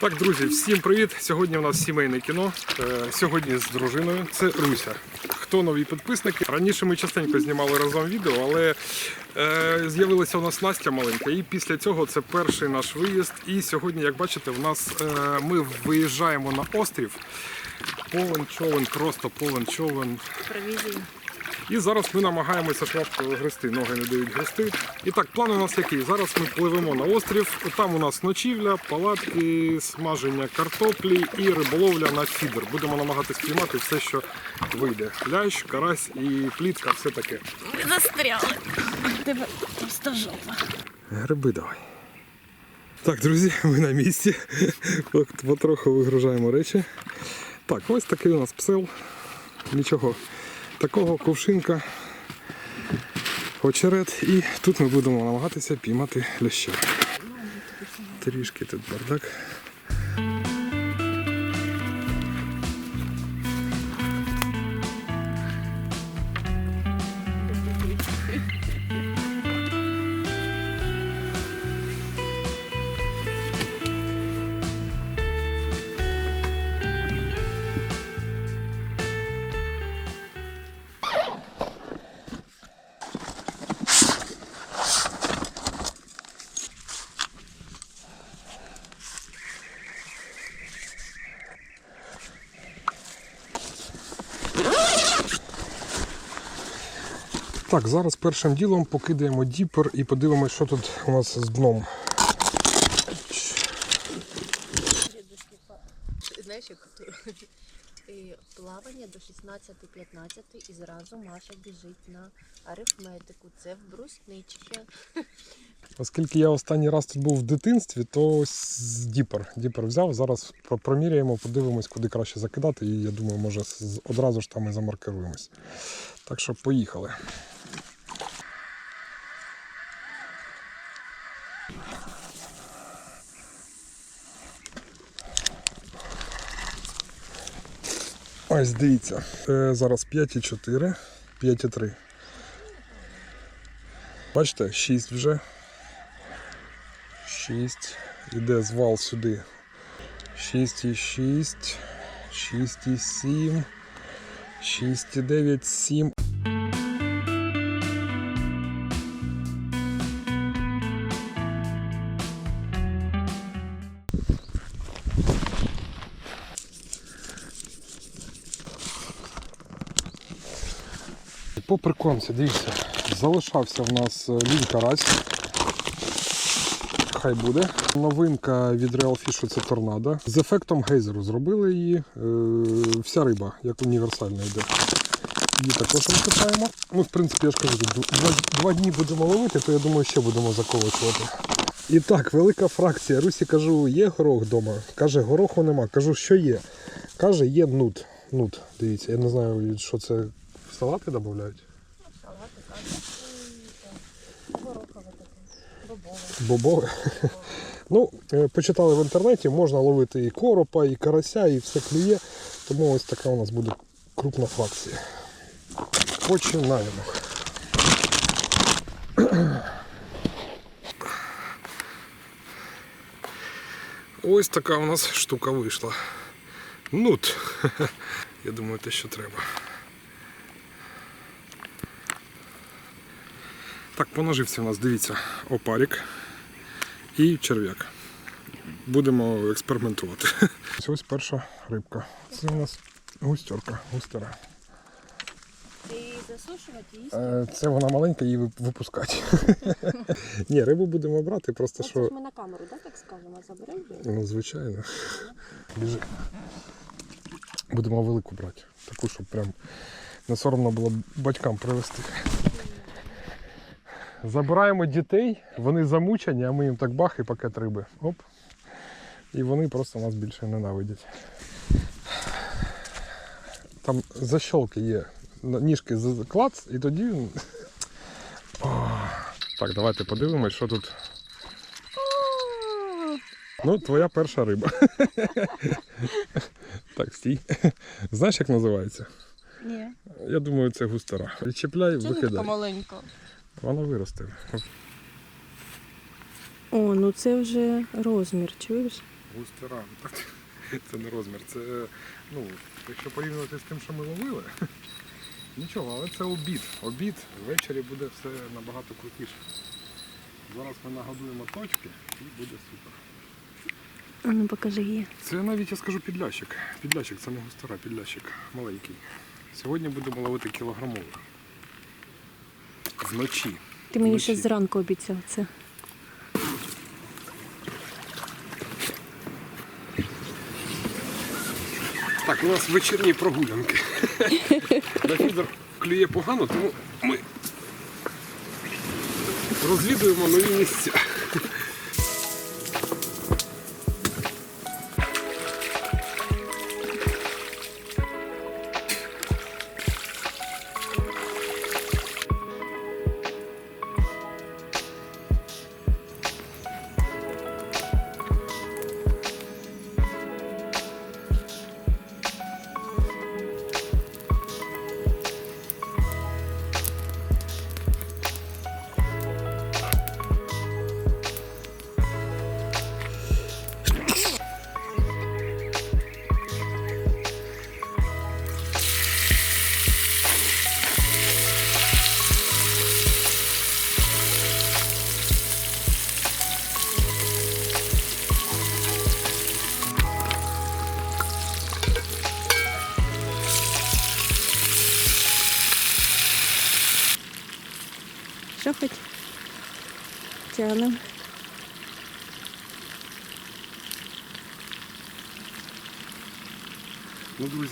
Так, друзі, всім привіт! Сьогодні у нас сімейне кіно. Е, Сьогодні з дружиною. Це Руся. Хто нові підписники? Раніше ми частенько знімали разом відео, але е, з'явилася у нас Настя маленька. І після цього це перший наш виїзд. І сьогодні, як бачите, в нас е, ми виїжджаємо на острів. Повен човен, просто повен човен. Провізії. І зараз ми намагаємося швидко грести, ноги не дають грести. І так, план у нас який? Зараз ми пливемо на острів. Там у нас ночівля, палатки, смаження картоплі і риболовля на фідер. Будемо намагатись піймати все, що вийде. Лящ, карась і плітка, все таке. Ми застряли. Тебе просто жопа. Гриби давай. Так, друзі, ми на місці. Потроху вигружаємо речі. Так, ось такий у нас псел. Нічого такого, кувшинка, очерет. І тут ми будемо намагатися піймати ляща. Трішки тут бардак. Так, зараз першим ділом покидаємо діпер і подивимося, що тут у нас з дном. Знаєш, як плавання до 16-15 і зразу Маша біжить на арифметику. Це в бруснички. Оскільки я останній раз тут був в дитинстві, то ось діпер. Діпер взяв. Зараз проміряємо, подивимось, куди краще закидати. І я думаю, може одразу ж там і замаркируємось. Так що поїхали. Ось дивіться. Е, зараз 5,4, 5,3. Бачите, 6 вже. 6. Іде звал сюди. 6,6, 6,7, 6,9, 7. Прикормці, дивіться, залишався в нас е, лінь карась. Хай буде. Новинка від Real Fish це торнадо. З ефектом гейзеру зробили її. Е, вся риба, як універсальна йде. Її також викопаємо. Ну, в принципі, я ж кажу, два, два дні будемо ловити, то я думаю, ще будемо заколочувати. І так, велика фракція. Русі кажу, є горох вдома. Каже, гороху нема. Кажу, що є. Каже, є нут. Нут. Дивіться, я не знаю, що це салати додають. Салати, каша. Горохове таке. Бобове. Ну, е, почитали в інтернеті, можна ловити і коропа, і карася, і все клює. Тому ось така у нас буде крупна фракція. Починаємо. Ось така у нас штука вийшла. Нут. Я думаю, те, що треба. Так, по наживці у нас, дивіться, опарік і черв'як. Будемо експериментувати. Ось ось перша рибка. Це у нас густерка, густера. Ти її засушувати їсти? Е, Це вона маленька, її випускати. Ні, рибу будемо брати, просто Оце що. ж ми на камеру, так, так скажемо, заберемо? Ну, звичайно. Біжи. Будемо велику брати. Таку, щоб прям не соромно було батькам привезти. Забираємо дітей, вони замучені, а ми їм так бах і пакет риби. Оп. І вони просто нас більше ненавидять. Там защолки є. Ніжки клац, і тоді. О. Так, давайте подивимось, що тут. Ну, твоя перша риба. Так, стій. Знаєш, як називається? Ні. Я думаю, це густера. Відчіпляй, Чому така маленька? Вона виросте. О, ну це вже розмір, чуєш? густера. Це не розмір. Це, ну, якщо порівнювати з тим, що ми ловили, нічого, але це обід. Обід ввечері буде все набагато крутіше. Зараз ми нагодуємо точки і буде супер. А ну покажи її. Це навіть я скажу підлящик. Підлящик, це не густера, підлящик маленький. Сьогодні будемо ловити кілограмових. Вночі. Ти мені ще зранку обіцяв це. Так, у нас вечірні прогулянки. Фідер клює погано, тому ми розвідуємо нові місця.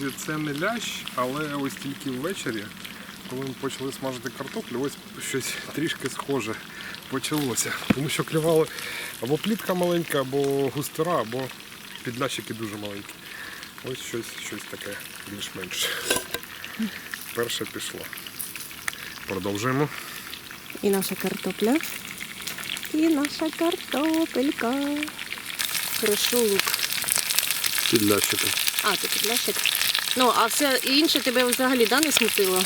Друзі, це не лящ, але ось тільки ввечері, коли ми почали смажити картоплю, ось щось трішки схоже почалося. Тому що клювали або плітка маленька, або густера, або підлящики дуже маленькі. Ось щось, щось таке більш-менш. Перше пішло. Продовжуємо. І наша картопля. І наша картопелька. Кришу лук. Підлящики. А, ти підлящик. Ну, а все інше тебе взагалі да, не смутило?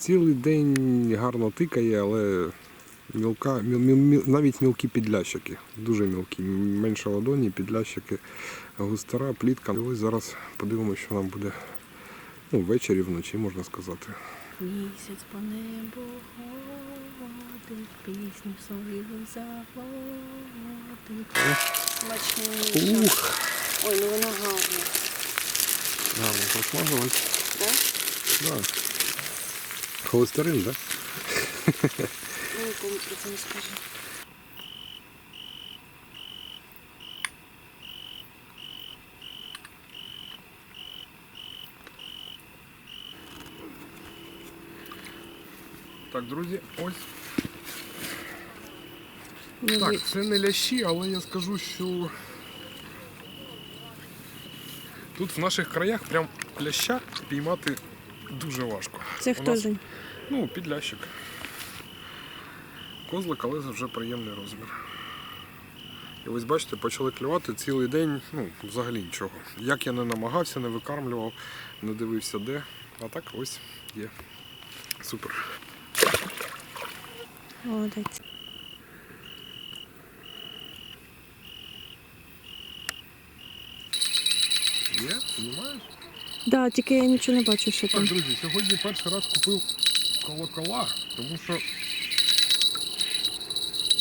Цілий день гарно тикає, але мілка, міл, міл, міл- навіть мілкі підлящики. Дуже мілкі. Менше ладоні, підлящики, густера, плітка. І ось зараз подивимося, що нам буде ну, ввечері, вночі, можна сказати. Місяць по небу ходить, пісню свою заводить. Смачніше. Ух! Ой, ну вона гарна. Гарно посмажилось. Да? Да. Холестерин, так? Да? Ну, нікому про це не скажу. Так, друзі, ось. Ну, Так, ви- це не лящі, але я скажу, що тут в наших краях прям ляща піймати дуже важко. Це У хто нас- Жень? Ну, підлящик. Козлик, але вже приємний розмір. І ось бачите, почали клювати цілий день, ну, взагалі нічого. Як я не намагався, не викармлював, не дивився де. А так ось є. Супер. Молодець. Є? Знімаєш? Да, тільки я нічого не бачу, що Так, друзі, сьогодні перший раз купив колокола, тому що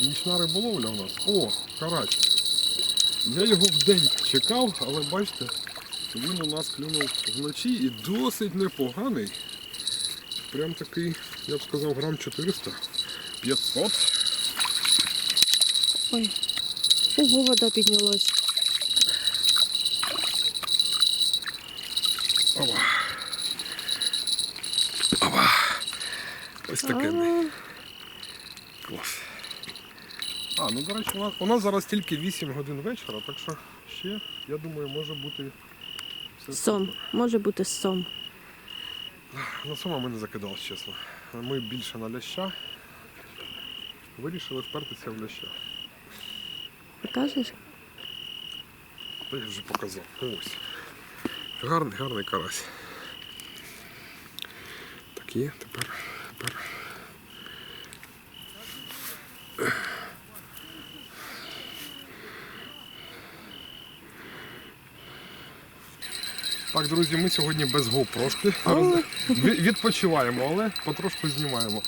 нічна риболовля у нас. О, карась. Я його в день чекав, але бачите, він у нас клюнув вночі і досить непоганий. Прям такий, я б сказав, грам 400. 500. Ой. Ого, вода піднялась. Таке. А, Клас. А, ну до речі, у нас, у нас зараз тільки 8 годин вечора, так що ще, я думаю, може бути все Сом. супер. Може бути сом. На сома ми не закидали, чесно. Ми більше на ляща. Вирішили впертися в ляща. Покажеш? Та я вже показав. Ось. Гарний, гарний карась. Так є, тепер, тепер. Так, друзі, ми сьогодні без гопрошки. Але... Відпочиваємо, але потрошку знімаємо.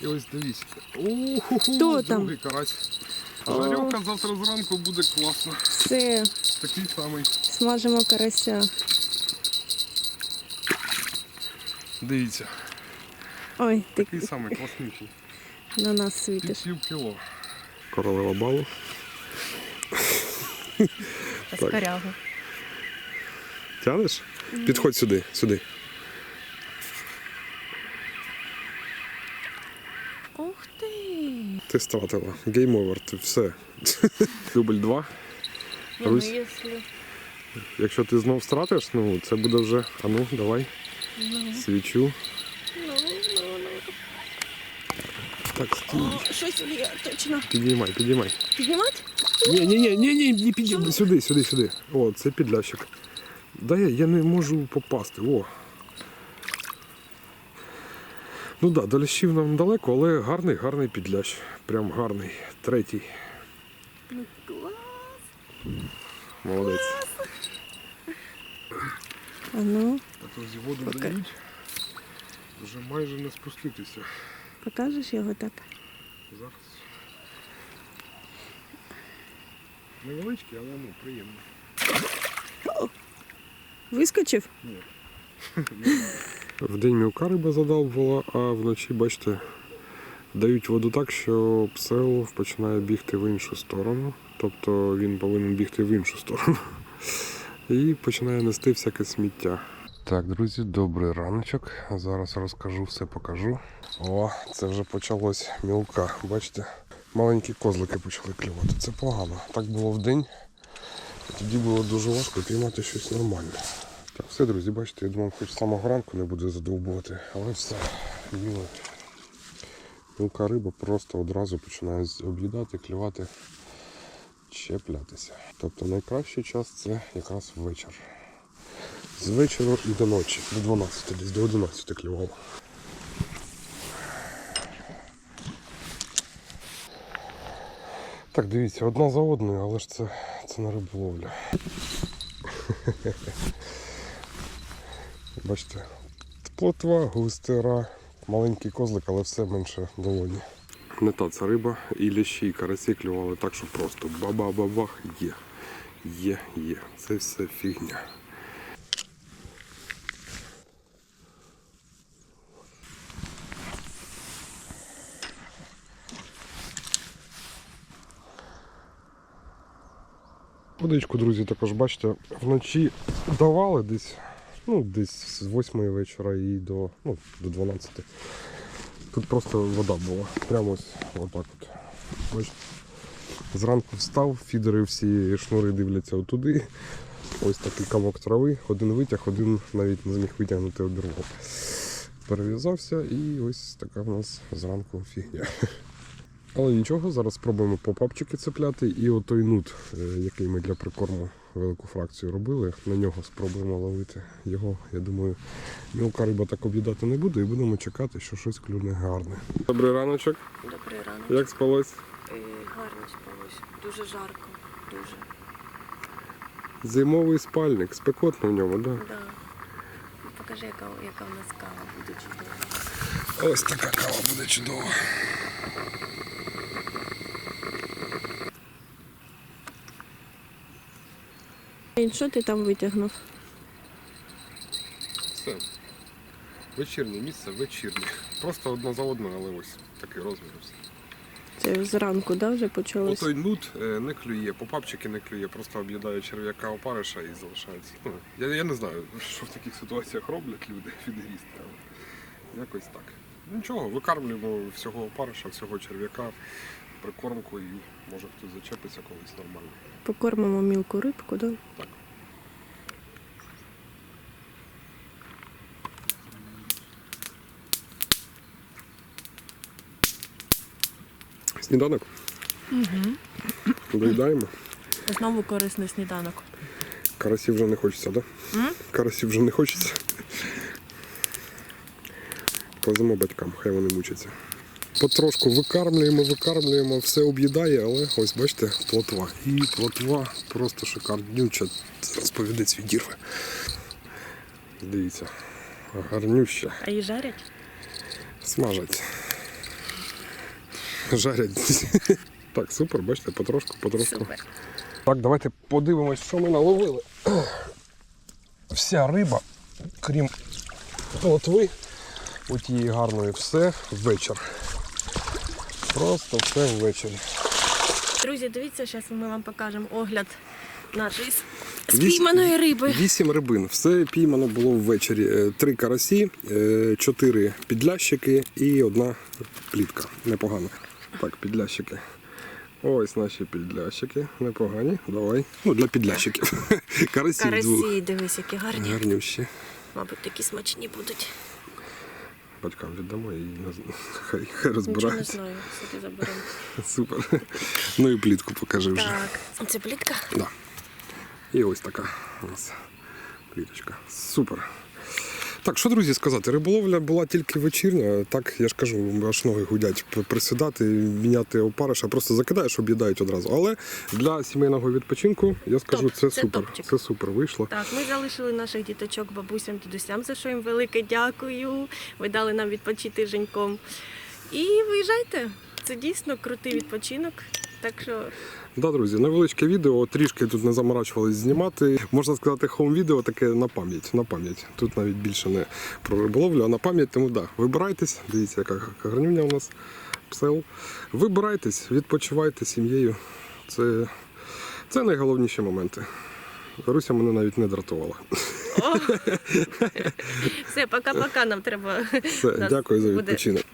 І ось дивіться. Хто другий карась. Жарюха завтра зранку буде класна. Все. Такий самий. Смажимо карася. Дивіться. Ой, Такий ти... самий класнючий на нас світиш. пів кіло. Королева балу. Скарягу. Тянеш? Підходь сюди, сюди. Ух ти! Ти стратила. Гейм овер, ти все. Дубль 2. Ні, ну якщо... Якщо ти знов стратиш, ну це буде вже. А ну, давай. Ну, Свічу. ну, ну, ну. Так, стій. Щось є, точно. Підіймай, підіймай. Піднімати? Ні, ні, ні, ні, ні, не підіймай. Сюди, сюди, сюди. О, це підлящик. Да я, я не можу попасти. О. Ну так, да, до лящів нам далеко, але гарний, гарний підлящ. Прям гарний. Третій. Ну, клас. Молодець. А ну, Так ось воду дають. Вже майже не спуститися. Покажеш його так? Зараз. Невеличкий, але ну приємно. Вискочив? В день мілка риба задалбувала, а вночі, бачите, дають воду так, що псел починає бігти в іншу сторону. Тобто він повинен бігти в іншу сторону. І починає нести всяке сміття. Так, друзі, добрий раночок. Зараз розкажу, все покажу. О, це вже почалось мілка. Бачите, маленькі козлики почали клювати. Це погано. Так було в день. Тоді було дуже важко піймати щось нормальне. Так, все, друзі, бачите, я думав, хоч з самого ранку не буде задовбувати, але все. Міло. Мілка риба просто одразу починає об'їдати, клювати, чіплятися. Тобто найкращий час це якраз вечір. З вечора і до ночі, до 12, десь до 11 клювало. Так, дивіться, одна за одною, але ж це, це не риболовля. Бачите, плотва, густера, маленький козлик, але все менше долоні. Не та це риба, і лящі, і карасі клювали так, що просто баба-бабах є. Є, є. Це все фігня. Водичку, друзі, також бачите, вночі давали десь, ну, десь з 8 вечора і до, ну, до 12. Тут просто вода була. Прямо ось отак от. Бачите. Зранку встав, фідери всі шнури дивляться отуди. Ось такий камок трави, один витяг, один навіть не зміг витягнути обірвав. Перев'язався і ось така в нас зранку фігня. Але нічого, зараз спробуємо попапчики цепляти і отой нут, е, який ми для прикорму велику фракцію робили, на нього спробуємо ловити. Його, я думаю, мілка риба так об'їдати не буде і будемо чекати, що щось клюне гарне. Добрий раночок. Добрий ранок. Як спалось? Е, Гарно спалось. Дуже жарко. Дуже. Зимовий спальник, спекотно в ньому, так? Да? Да. Ну, Покажи, яка, яка в нас кава буде чудова. Ось така кава буде чудова. Що ти там витягнув? Все. Вечірнє місце, вечірнє. Просто одна за одною, але ось такий розмір. Це зранку, да, вже почалось? Отой нут е, не клює, попапчики не клює, просто об'їдає черв'яка опариша і залишається. Ну, я, я не знаю, що в таких ситуаціях роблять люди, фідерісти, але якось так. Нічого, викармлюємо всього опариша, всього черв'яка, прикормку і може хтось зачепиться колись нормально. Покормимо мілку рибку, да? Так. Сніданок? Угу. Доїдаємо. Знову корисний сніданок. Карасів вже не хочеться, так? Да? М? Карасів вже не хочеться. Кладемо батькам, хай вони мучаться. Потрошку викармлюємо, викармлюємо, все об'їдає, але ось бачите, плотва. І плотва просто шикарнюча. Зараз повідець відірве. Дивіться. Гарнюща. А її жарять? Смажать. Жарять. Так, супер, бачите, потрошку, потрошку. Супер. Так, давайте подивимось, що ми наловили. Вся риба, крім плотви, тієї гарної, все ввечір. Просто все ввечері. Друзі, дивіться, зараз ми вам покажемо огляд нашої спійманої риби. Вісім рибин. Все піймано було ввечері. Е, Три карасі, е, чотири підлящики і одна плітка. Непогано. Так, підлящики. Ось наші підлящики. Непогані. Давай. Ну, для підлящиків. Карасів двох. Карасі, дивись, які гарні. Гарнющі. Мабуть, такі смачні будуть. Батькам віддамо і не з- хай, хай Нічого не розбираються. знаю, собі заберемо. Супер. Ну і плітку покажи вже. Так, це плітка? Да. І ось така у нас пліточка. Супер. Так, що, друзі, сказати, риболовля була тільки вечірня. Так, я ж кажу, аж ноги гудять присідати, міняти опариша, просто закидаєш, об'їдають одразу. Але для сімейного відпочинку я скажу, Топ, це це супер. топчик. Це супер вийшло. Так, ми залишили наших діточок бабусям, дідусям, за що їм велике дякую. Ви дали нам відпочити женьком. І виїжджайте. Це дійсно крутий відпочинок. Так що Да, друзі, невеличке відео, трішки тут не заморачувались знімати. Можна сказати, хоум-відео таке на пам'ять. На пам'ять. Тут навіть більше не про риболовлю, а на пам'ять. Тому да, вибирайтесь. Дивіться, яка гарнюня у нас псел. Вибирайтесь, відпочивайте сім'єю. Це, це найголовніші моменти. Руся мене навіть не дратувала. все, пока-пока, нам треба. Все, дякую за відпочинок.